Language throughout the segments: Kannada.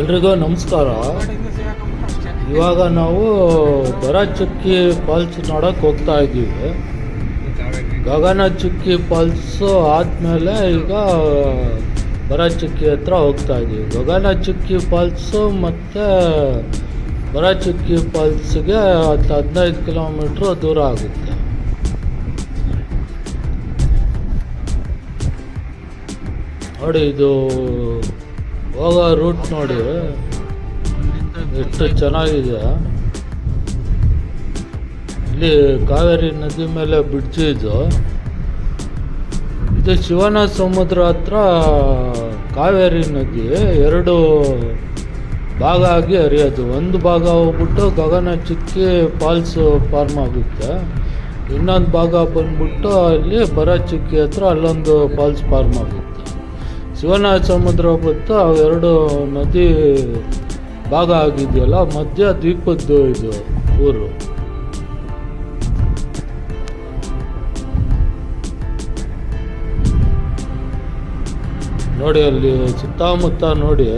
ಎಲ್ರಿಗೂ ನಮಸ್ಕಾರ. ಇವಾಗ ನಾವು ಚುಕ್ಕಿ ಫಾಲ್ಸ್ ನೋಡೋಕೆ ಹೋಗ್ತಾ ಇದ್ದೀವಿ. ಗಗನ ಚುಕ್ಕಿ ಫಾಲ್ಸು ಆದಮೇಲೆ ಈಗ ಚುಕ್ಕಿ ಹತ್ರ ಹೋಗ್ತಾ ಇದ್ದೀವಿ. ಗಗನ ಚುಕ್ಕಿ ಫಾಲ್ಸು ಮತ್ತು ಚುಕ್ಕಿ ಫಾಲ್ಸ್ಗೆ ಹತ್ತು ಹದಿನೈದು ಕಿಲೋಮೀಟ್ರ್ ದೂರ ಆಗುತ್ತೆ. ನೋಡಿ ಇದು ಹೋಗೋ ರೂಟ್ ನೋಡಿ. ಎಷ್ಟು ಚೆನ್ನಾಗಿದೆ ಇಲ್ಲಿ ಕಾವೇರಿ ನದಿ ಮೇಲೆ ಬ್ರಿಡ್ಜ್ ಇದು. ಇದು ಶಿವನ ಸಮುದ್ರ ಹತ್ರ ಕಾವೇರಿ ನದಿ ಎರಡು ಭಾಗ ಆಗಿ ಹರಿಯೋದು. ಒಂದು ಭಾಗ ಹೋಗ್ಬಿಟ್ಟು ಗಗನ ಚಿಕ್ಕಿ ಫಾಲ್ಸ್ ಫಾರ್ಮ್ ಆಗುತ್ತೆ. ಇನ್ನೊಂದು ಭಾಗ ಬಂದ್ಬಿಟ್ಟು ಅಲ್ಲಿ ಬರ ಚಿಕ್ಕಿ ಹತ್ರ ಅಲ್ಲೊಂದು ಫಾಲ್ಸ್ ಫಾರ್ಮ್ ಆಗುತ್ತೆ. ಶಿವನ ಸಮುದ್ರ ಬಂತು ಅವೆರಡು ನದಿ ಭಾಗ ಆಗಿದೆಯಲ್ಲ, ಮಧ್ಯ ದ್ವೀಪದ್ದು ಇದು ಊರು. ನೋಡಿ ಅಲ್ಲಿ ಸುತ್ತಮುತ್ತ ನೋಡಿ,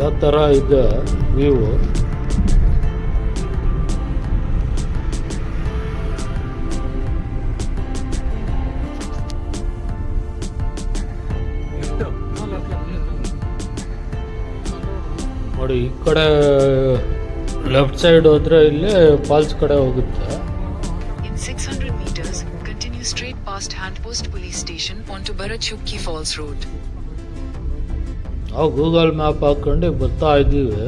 ಯಾವ ಥರ ಇದೆ ವ್ಯೂ ನೋಡಿ ಈ ಕಡೆ ಲೆಫ್ಟ್ ಸೈಡ್ ಹೋದ್ರೆ ಇಲ್ಲೇ ಫಾಲ್ಸ್ ಕಡೆ ಹೋಗುತ್ತೆ. In six hundred metres continue straight past hand post police station point Barachukki falls road ನಾವು ಗೂಗಲ್ ಮ್ಯಾಪ್ ಹಾಕ್ಕೊಂಡು ಬರ್ತಾ ಇದ್ದೀವಿ.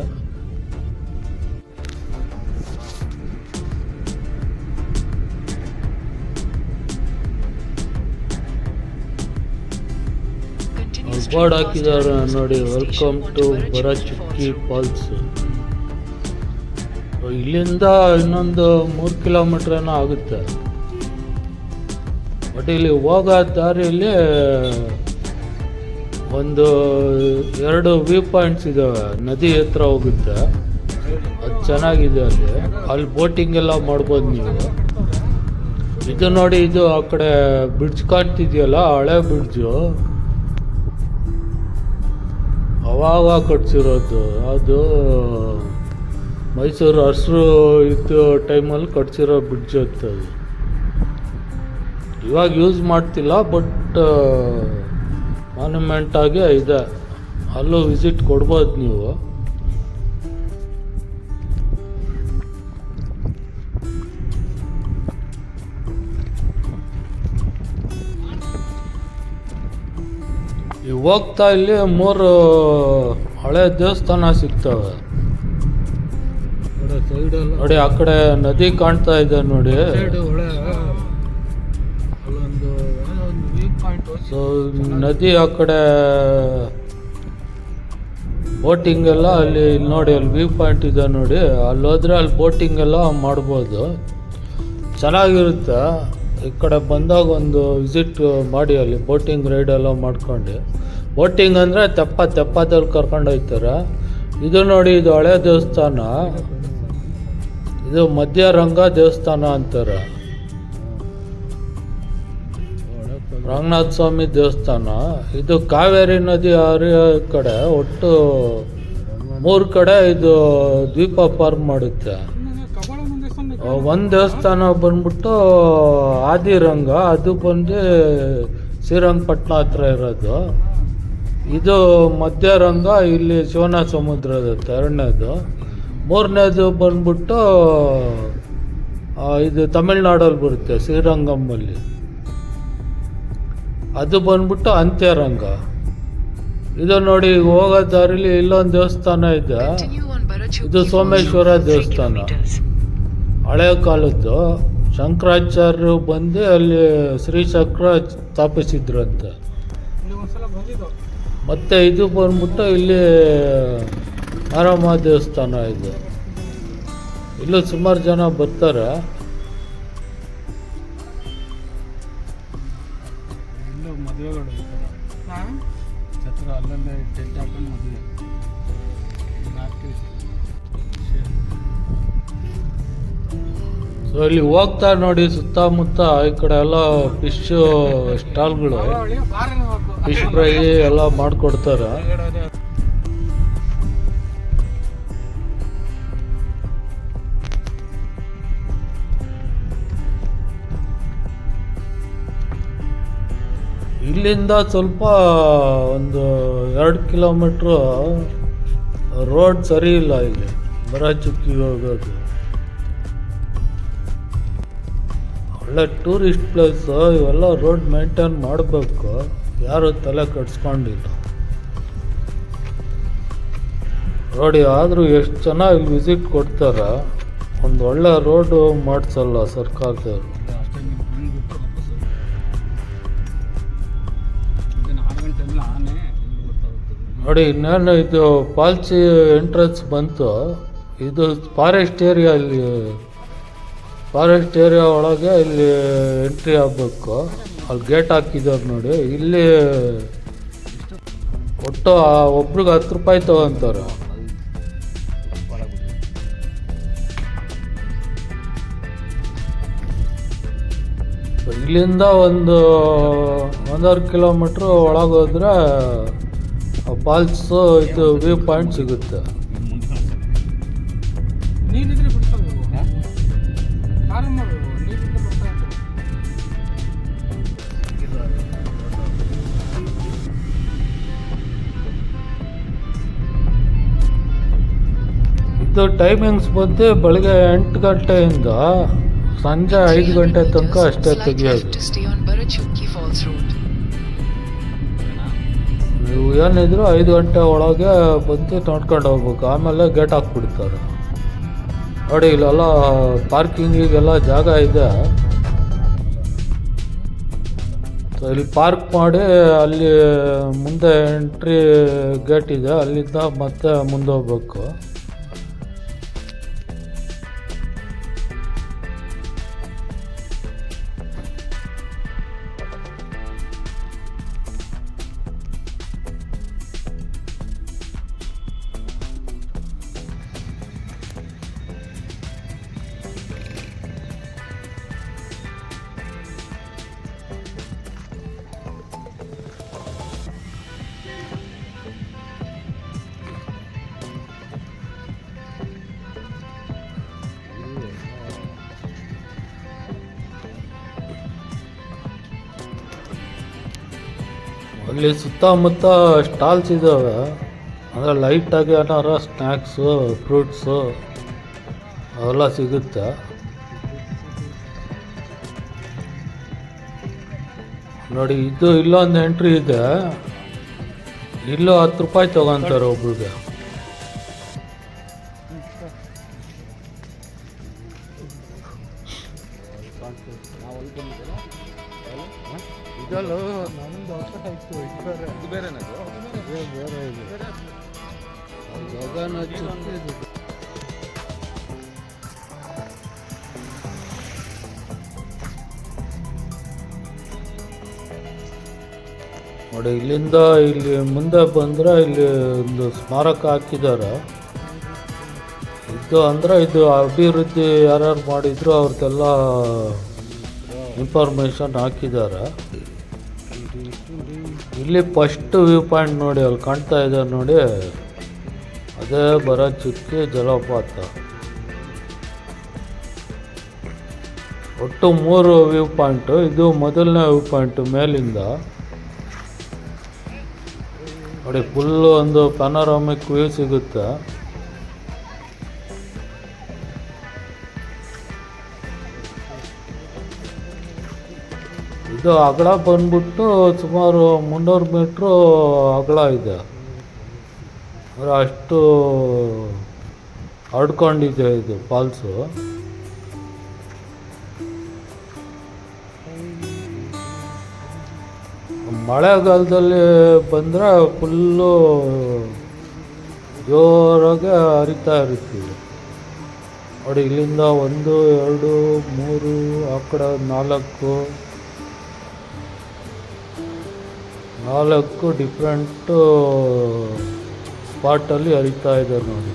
ಬೋರ್ಡ್ ಹಾಕಿದ್ದಾರೆ ನೋಡಿ ವೆಲ್ಕಮ್ ಟು ಬರಚುಕ್ಕಿ ಫಾಲ್ಸ್ ಇಲ್ಲಿಂದ ಇನ್ನೊಂದು ಮೂರು ಕಿಲೋಮೀಟರ್ ಏನೋ ಆಗುತ್ತೆ. ಬಟ್ ಇಲ್ಲಿ ಹೋಗೋ ದಾರಿಯಲ್ಲಿ ಒಂದು ಎರಡು ವ್ಯೂ ಪಾಯಿಂಟ್ಸ್ ಇದ್ದಾವೆ ನದಿ ಹತ್ರ ಹೋಗುತ್ತೆ. ಅದು ಚೆನ್ನಾಗಿದೆ ಅಲ್ಲಿ. ಅಲ್ಲಿ ಬೋಟಿಂಗ್ ಎಲ್ಲ ಮಾಡ್ಬೋದು ನೀವು. ಇದು ನೋಡಿ, ಇದು ಆ ಕಡೆ ಬ್ರಿಡ್ಜ್ ಕಾಣ್ತಿದೆಯಲ್ಲ, ಹಳೆ ಬ್ರಿಡ್ಜು ಅವಾಗ ಕಟ್ಸಿರೋದು. ಅದು ಮೈಸೂರು ಹಸ್ರು ಇದ್ದು ಟೈಮಲ್ಲಿ ಕಟ್ಸಿರೋ ಬ್ರಿಡ್ಜ್ ಅದು. ಇವಾಗ ಯೂಸ್ ಮಾಡ್ತಿಲ್ಲ ಬಟ್ ಮಾನ್ಯುಮೆಂಟಾಗೆ ಇದೆ. ಅಲ್ಲೂ ವಿಸಿಟ್ ಕೊಡ್ಬೋದು ನೀವು. ಹೋಗ್ತಾ ಇಲ್ಲಿ ಮೂರು ಹಳೆ ದೇವಸ್ಥಾನ ಸಿಗ್ತವೆ. ನೋಡಿ ಆ ಕಡೆ ನದಿ ಕಾಣ್ತಾ ಇದೆ ನೋಡಿ. ಸೊ ನದಿ ಆ ಕಡೆ ಬೋಟಿಂಗ್ ಎಲ್ಲ ಅಲ್ಲಿ ಇಲ್ಲಿ ನೋಡಿ ಅಲ್ಲಿ ವ್ಯೂ ಪಾಯಿಂಟ್ ಇದೆ ನೋಡಿ. ಅಲ್ಲಿ ಹೋದ್ರೆ ಅಲ್ಲಿ ಬೋಟಿಂಗ್ ಎಲ್ಲ ಮಾಡ್ಬೋದು. ಚೆನ್ನಾಗಿರುತ್ತೆ. ಈ ಕಡೆ ಬಂದಾಗ ಒಂದು ವಿಸಿಟ್ ಮಾಡಿ ಅಲ್ಲಿ ಬೋಟಿಂಗ್ ರೈಡ್ ಎಲ್ಲ ಮಾಡ್ಕೊಂಡು. ಬೋಟಿಂಗ್ ಅಂದರೆ ತೆಪ್ಪ ತೆಪ್ಪದಲ್ಲಿ ಕರ್ಕೊಂಡು ಹೋಗ್ತಾರೆ. ಇದು ನೋಡಿ ಇದು ಹಳೆ ದೇವಸ್ಥಾನ. ಇದು ಮಧ್ಯರಂಗ ದೇವಸ್ಥಾನ ಅಂತಾರೆ. ರಂಗನಾಥ ಸ್ವಾಮಿ ದೇವಸ್ಥಾನ. ಇದು ಕಾವೇರಿ ನದಿ ಹರಿಯೋ ಕಡೆ ಒಟ್ಟು ಮೂರು ಕಡೆ ಇದು ದ್ವೀಪ ಫಾರ್ಮ್ ಮಾಡುತ್ತೆ. ಒಂದು ದೇವಸ್ಥಾನ ಬಂದ್ಬಿಟ್ಟು ಆದಿರಂಗ, ಅದು ಬಂದು ಶ್ರೀರಂಗಪಟ್ಟಣ ಹತ್ರ ಇರೋದು. ಇದು ಮಧ್ಯರಂಗ, ಇಲ್ಲಿ ಶಿವನ ಸಮುದ್ರದ ಎರಡನೇದು. ಮೂರನೇದು ಬಂದ್ಬಿಟ್ಟು ಇದು ತಮಿಳ್ನಾಡಲ್ಲಿ ಬರುತ್ತೆ ಶ್ರೀರಂಗಮ್ಮಲ್ಲಿ ಅದು ಬಂದ್ಬಿಟ್ಟು ಅಂತ್ಯರಂಗ. ಇದು ನೋಡಿ, ಹೋಗೋ ದಾರಿಲಿ ಇಲ್ಲೊಂದು ದೇವಸ್ಥಾನ ಇದೆ. ಇದು ಸೋಮೇಶ್ವರ Road for 3 ದೇವಸ್ಥಾನ. ಹಳೆ ಕಾಲದ್ದು. ಶಂಕರಾಚಾರ್ಯರು ಬಂದು ಅಲ್ಲಿ ಶ್ರೀಚಕ್ರ ಸ್ಥಾಪಿಸಿದ್ರಂತೆ. ಮತ್ತೆ ಇದು ಬಂದ್ಬಿಟ್ಟು ಇಲ್ಲಿ ಮಾರಮ್ಮ ದೇವಸ್ಥಾನ ಇದೆ. ಇಲ್ಲೂ ಸುಮಾರು ಜನ ಬರ್ತಾರೆ. ಸೊ ಇಲ್ಲಿ ಹೋಗ್ತಾ ನೋಡಿ ಸುತ್ತಮುತ್ತ ಈ ಕಡೆ ಎಲ್ಲ ಫಿಶ್ ಸ್ಟಾಲ್ಗಳು ಫಿಶ್ ಫ್ರೈ ಎಲ್ಲ ಮಾಡ್ಕೊಡ್ತಾರ. ಇಲ್ಲಿಂದ ಸ್ವಲ್ಪ ಒಂದು ಎರಡು ಕಿಲೋಮೀಟ್ರು ರೋಡ್ ಸರಿ ಇಲ್ಲ ಇಲ್ಲಿ. ಬರಾಚುಕ್ಕಿ ಹೋಗೋದು. ಒಳ್ಳೆ ಟೂರಿಸ್ಟ್ ಪ್ಲೇಸು ಇವೆಲ್ಲ ರೋಡ್ ಮೇಂಟೈನ್ ಮಾಡಬೇಕು. ಯಾರು ತಲೆ ಕಟ್ಸ್ಕೊಂಡಿಲ್ಲ ನೋಡಿ, ಆದರೂ ಎಷ್ಟು ಚೆನ್ನಾಗಿ ವಿಸಿಟ್ ಕೊಡ್ತಾರೆ? ಒಂದು ಒಳ್ಳೆ ರೋಡು ಮಾಡಿಸಲ್ಲ ಸರ್ಕಾರದವರು. ನೋಡಿ, ಇನ್ನೇನು ಇದು ಪಾಲ್ಸಿ ಎಂಟ್ರೆನ್ಸ್ ಬಂತು. ಇದು ಫಾರೆಸ್ಟ್ ಏರಿಯಾ ಇಲ್ಲಿ ಫಾರೆಸ್ಟ್ ಏರಿಯಾ ಒಳಗೆ ಇಲ್ಲಿ ಎಂಟ್ರಿ ಆಗಬೇಕು. ಅಲ್ಲಿ ಗೇಟ್ ಹಾಕಿದ್ದಾರೆ ನೋಡಿ ಇಲ್ಲಿ ಒಟ್ಟು ಆ ಒಬ್ರಿಗೆ ಹತ್ತು ರೂಪಾಯಿ ತಗೊಂತಾರೆ ಇಲ್ಲಿಂದ ಒಂದು ಒಂದೂವರೆ ಕಿಲೋಮೀಟ್ರ್ ಒಳಗೋದ್ರೆ ಫಾಲ್ಸು ಇದು ವ್ಯೂ ಪಾಯಿಂಟ್ ಸಿಗುತ್ತೆ. ಇದು ಟೈಮಿಂಗ್ಸ್ ಬಂದು ಬೆಳಗ್ಗೆ ಎಂಟು ಗಂಟೆಯಿಂದ ಸಂಜೆ ಐದು ಗಂಟೆ ತನಕ ಅಷ್ಟೇ ತೆಗಿಯೋದು. ನೀವು ಏನಿದ್ರು ಐದು ಗಂಟೆ ಒಳಗೆ ಬಂದು ನೋಡ್ಕೊಂಡು ಹೋಗ್ಬೇಕು. ಆಮೇಲೆ ಗೇಟ್ ಹಾಕ್ಬಿಡ್ತಾರೆ. ನೋಡಿ, ಇಲ್ಲೆಲ್ಲ ಪಾರ್ಕಿಂಗಿಗೆಲ್ಲ ಜಾಗ ಇದೆ. ಇಲ್ಲಿ ಪಾರ್ಕ್ ಮಾಡಿ ಅಲ್ಲಿ ಮುಂದೆ ಎಂಟ್ರಿ ಗೇಟ್ ಇದೆ. ಅಲ್ಲಿಂದ ಮತ್ತೆ ಮುಂದೆ ಹೋಗ್ಬೇಕು. ಅಲ್ಲಿ ಸುತ್ತಮುತ್ತ ಸ್ಟಾಲ್ಸ್ ಇದ್ದಾವೆ ಅಂದರೆ ಲೈಟಾಗಿ ಏನಾರ ಸ್ನ್ಯಾಕ್ಸು ಫ್ರೂಟ್ಸು ಅವೆಲ್ಲ ಸಿಗುತ್ತೆ. ನೋಡಿ, ಇದು ಇಲ್ಲೊಂದು ಎಂಟ್ರಿ ಇದೆ. ಇಲ್ಲೂ ಹತ್ತು ರೂಪಾಯಿ ತಗೊಂತಾರೆ ಒಬ್ರಿಗೆ. ನೋಡಿ, ಇಲ್ಲಿಂದ ಇಲ್ಲಿ ಮುಂದೆ ಬಂದ್ರೆ ಇಲ್ಲಿ ಒಂದು ಸ್ಮಾರಕ ಹಾಕಿದ್ದಾರೆ. ಇದು ಅಂದ್ರೆ ಇದು ಅಭಿವೃದ್ಧಿ ಯಾರ್ಯಾರು ಮಾಡಿದ್ರು ಅವ್ರದ್ದೆಲ್ಲ ಇನ್ಫಾರ್ಮೇಷನ್ ಹಾಕಿದ್ದಾರೆ. ಇಲ್ಲಿ ಫಸ್ಟ್ ವ್ಯೂ ಪಾಯಿಂಟ್ ನೋಡಿ, ಅಲ್ಲಿ ಕಾಣ್ತಾ ಇದೆ ನೋಡಿ. ಅದೇ ಬರೋ ಚುಕ್ಕೆ ಜಲಪಾತ ಒಟ್ಟು ಮೂರು ವ್ಯೂ ಪಾಯಿಂಟು ಇದು ಮೊದಲನೇ ವ್ಯೂ ಪಾಯಿಂಟು ಮೇಲಿಂದ ನೋಡಿ ಫುಲ್ಲು ಒಂದು ಪನೋರಾಮಿಕ್ ವ್ಯೂ ಸಿಗುತ್ತೆ ಇದು ಅಗಲ ಬಂದ್ಬಿಟ್ಟು ಸುಮಾರು ಮುನ್ನೂರು ಮೀಟ್ರು ಅಗಲ ಇದೆ ಅಂದ್ರೆ ಅಷ್ಟು ಹರಡ್ಕೊಂಡಿದೆ ಇದು ಫಾಲ್ಸು ಮಳೆಗಾಲದಲ್ಲಿ ಬಂದರೆ ಫುಲ್ಲು ಜೋರಾಗಿ ಹರಿತಾ ಇರ್ತೀವಿ ನೋಡಿ, ಇಲ್ಲಿಂದ ಒಂದು, ಎರಡು, ಮೂರು, ಆ ಕಡೆ ನಾಲ್ಕು. ನಾಲ್ಕು ಡಿಫ್ರೆಂಟು ಸ್ಪಾಟಲ್ಲಿ ಹರಿತಾ ಇದ್ದಾರೆ ನೋಡಿ.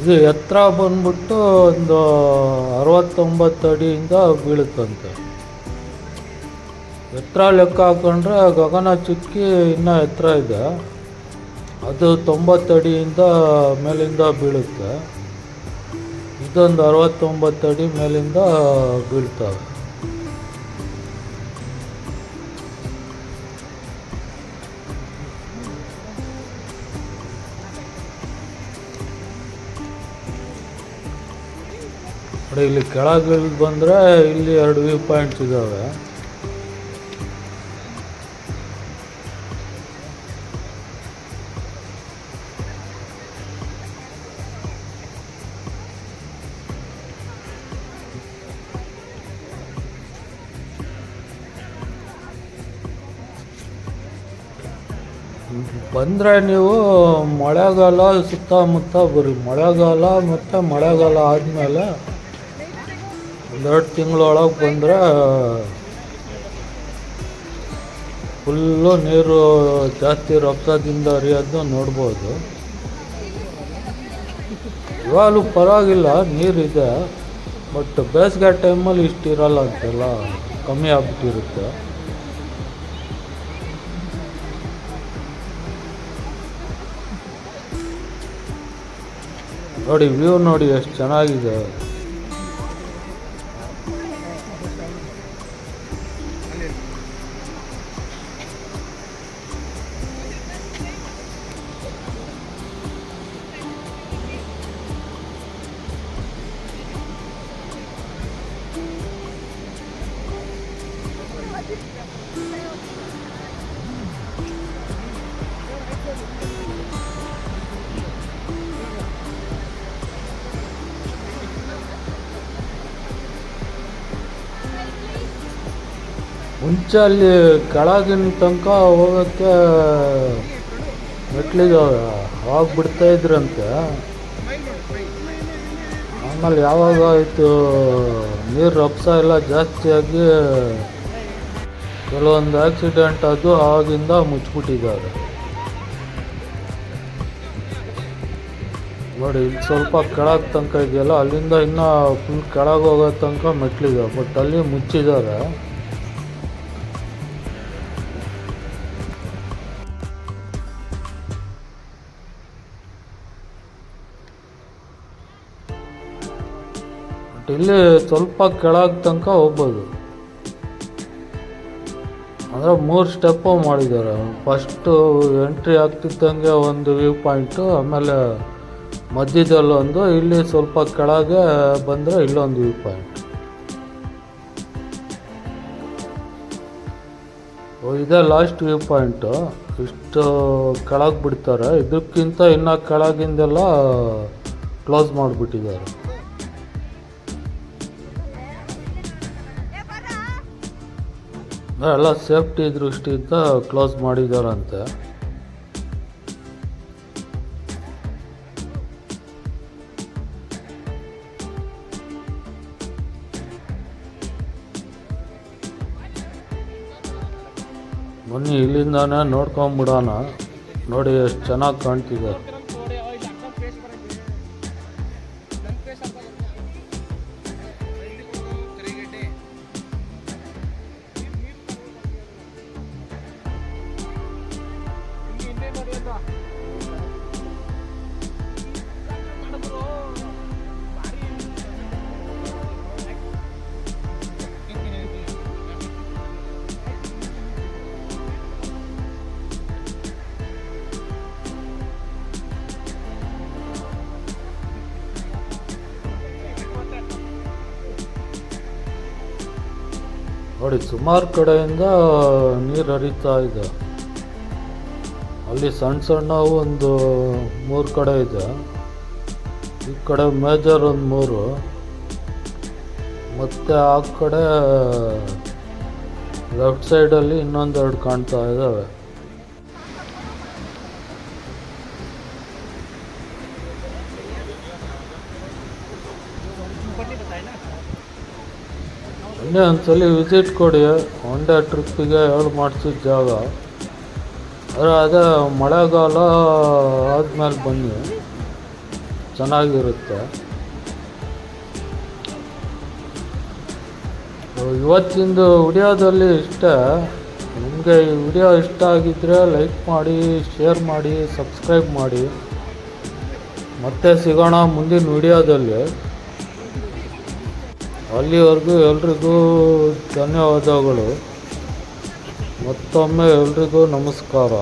ಇದು ಎತ್ತರ ಬಂದ್ಬಿಟ್ಟು ಒಂದು ಅರವತ್ತೊಂಬತ್ತು ಅಡಿಯಿಂದ ಬೀಳುತ್ತಂತೆ. ಎತ್ತರ ಲೆಕ್ಕ ಹಾಕೊಂಡ್ರೆ ಗಗನ ಚುಕ್ಕಿ ಇನ್ನೂ ಎತ್ತರ ಇದೆ. ಅದು ತೊಂಬತ್ತು ಅಡಿಯಿಂದ ಮೇಲಿಂದ ಬೀಳುತ್ತೆ. ಇದೊಂದು ಅರವತ್ತೊಂಬತ್ತು ಅಡಿ ಮೇಲಿಂದ ಬೀಳ್ತವೆ. ನೋಡಿ ಇಲ್ಲಿ ಕೆಳಗೆ ಬಂದರೆ ಇಲ್ಲಿ ಎರಡು ವ್ಯೂ ಪಾಯಿಂಟ್ಸ್ ಇದ್ದಾವೆ ಬಂದರೆ ನೀವು ಮಳೆಗಾಲ ಸುತ್ತಮುತ್ತ ಬರೀ ಮಳೆಗಾಲ ಮತ್ತು ಮಳೆಗಾಲ ಆದಮೇಲೆ ಒಂದೆರಡು ತಿಂಗಳೊಳಗೆ ಬಂದರೆ ಫುಲ್ಲು ನೀರು ಜಾಸ್ತಿ ರಭಸದಿಂದ ಹರಿಯೋದು ನೋಡ್ಬೋದು. ಇವಾಗ ಪರವಾಗಿಲ್ಲ, ನೀರಿದೆ. ಬಟ್ ಬೇಸಿಗೆ ಟೈಮಲ್ಲಿ ಇಷ್ಟು ಇರಲ್ಲ ಅಂತೆಲ್ಲ ಕಮ್ಮಿ ಆಗ್ಬಿಟ್ಟಿರುತ್ತೆ. ನೋಡಿ, ವ್ಯೂ ನೋಡಿ, ಎಷ್ಟು ಚೆನ್ನಾಗಿದೆ. ಮುಂಚೆ ಅಲ್ಲಿ ಕೆಳಗಿನ ತನಕ ಹೋಗೋಕ್ಕೆ ಮೆಟ್ಲಿಗೆ ಅವಾಗ ಬಿಡ್ತಾ ಇದ್ರಂತೆ. ಆಮೇಲೆ ಯಾವಾಗ ಆಯಿತು, ನೀರು ರಪ್ಸ ಎಲ್ಲ ಜಾಸ್ತಿಯಾಗಿ ಕೆಲವೊಂದು ಆಕ್ಸಿಡೆಂಟ್ ಅದು ಆಗಿಂದ ಮುಚ್ಚಿಬಿಟ್ಟಿದ್ದಾರೆ. ನೋಡಿ, ಇಲ್ಲಿ ಸ್ವಲ್ಪ ಕೆಳಗೆ ತನಕ ಇದೆಯಲ್ಲ, ಅಲ್ಲಿಂದ ಇನ್ನೂ ಫುಲ್ ಕೆಳಗೆ ಹೋಗೋ ತನಕ ಮೆಟ್ಲಿದೆ ಬಟ್ ಅಲ್ಲಿ ಮುಚ್ಚಿದ್ದಾರೆ. ಬಟ್ ಇಲ್ಲಿ ಸ್ವಲ್ಪ ಕೆಳಗೆ ತನಕ ಹೋಗ್ಬೋದು. ಅಂದರೆ ಮೂರು ಸ್ಟೆಪ್ಪು ಮಾಡಿದ್ದಾರೆ. ಫಸ್ಟು ಎಂಟ್ರಿ ಆಗ್ತಿದ್ದಂಗೆ ಒಂದು ವ್ಯೂ ಪಾಯಿಂಟು ಆಮೇಲೆ ಮಧ್ಯದಲ್ಲೊಂದು ಇಲ್ಲಿ ಸ್ವಲ್ಪ ಕೆಳಗೆ ಬಂದರೆ ಇಲ್ಲೊಂದು ವ್ಯೂ ಪಾಯಿಂಟ್ ಇದೇ ಲಾಸ್ಟ್ ವ್ಯೂ ಪಾಯಿಂಟು ಇಷ್ಟು ಕೆಳಗೆ ಬಿಡ್ತಾರೆ. ಇದಕ್ಕಿಂತ ಇನ್ನು ಕೆಳಗಿಂದೆಲ್ಲ ಕ್ಲೋಸ್ ಮಾಡಿಬಿಟ್ಟಿದ್ದಾರೆ. ಎಲ್ಲ ಸೇಫ್ಟಿ ದೃಷ್ಟಿಯಿಂದ ಕ್ಲೋಸ್ ಮಾಡಿದಾರಂತೆ. ಬನ್ನಿ ಇಲ್ಲಿಂದಾನೆ ನೋಡ್ಕೊಂಬಿಡೋಣ. ನೋಡಿ ಎಷ್ಟು ಚೆನ್ನಾಗಿ ಕಾಣ್ತಿದೆ. ನೋಡಿ ಸುಮಾರು ಕಡೆಯಿಂದ ನೀರು ಹರಿತಾ ಇದೆ. ಅಲ್ಲಿ ಸಣ್ಣ ಸಣ್ಣ ಒಂದು ಮೂರು ಕಡೆ ಇದೆ. ಈ ಕಡೆ ಮೇಜರ್ ಒಂದು ಮೂರು. ಮತ್ತು ಆ ಕಡೆ ಲೆಫ್ಟ್ ಸೈಡಲ್ಲಿ ಇನ್ನೊಂದೆರಡು ಕಾಣ್ತಾ ಇದ್ದಾವೆ ಇನ್ನೇ ಒಂದ್ಸಲಿ ವಿಸಿಟ್ ಕೊಡಿ. ಒನ್ ಡೇ ಟ್ರಿಪ್ಪಿಗೆ ಹೇಳಿ ಮಾಡಿಸಿದ ಜಾಗ. ಅದೇ ಮಳೆಗಾಲ ಆದಮೇಲೆ ಬನ್ನಿ. ಚೆನ್ನಾಗಿರುತ್ತೆ. ಇವತ್ತಿಂದು ವಿಡಿಯೋದಲ್ಲಿ ಇಷ್ಟ. ನಿಮಗೆ ಈ ವಿಡಿಯೋ ಇಷ್ಟ ಆಗಿದ್ದರೆ ಲೈಕ್ ಮಾಡಿ, ಶೇರ್ ಮಾಡಿ, ಸಬ್ಸ್ಕ್ರೈಬ್ ಮಾಡಿ. ಮತ್ತೆ ಸಿಗೋಣ ಮುಂದಿನ ವಿಡಿಯೋದಲ್ಲಿ. ಅಲ್ಲಿವರೆಗೂ ಎಲ್ರಿಗೂ ಧನ್ಯವಾದಗಳು. ಮತ್ತೊಮ್ಮೆ ಎಲ್ರಿಗೂ ನಮಸ್ಕಾರ.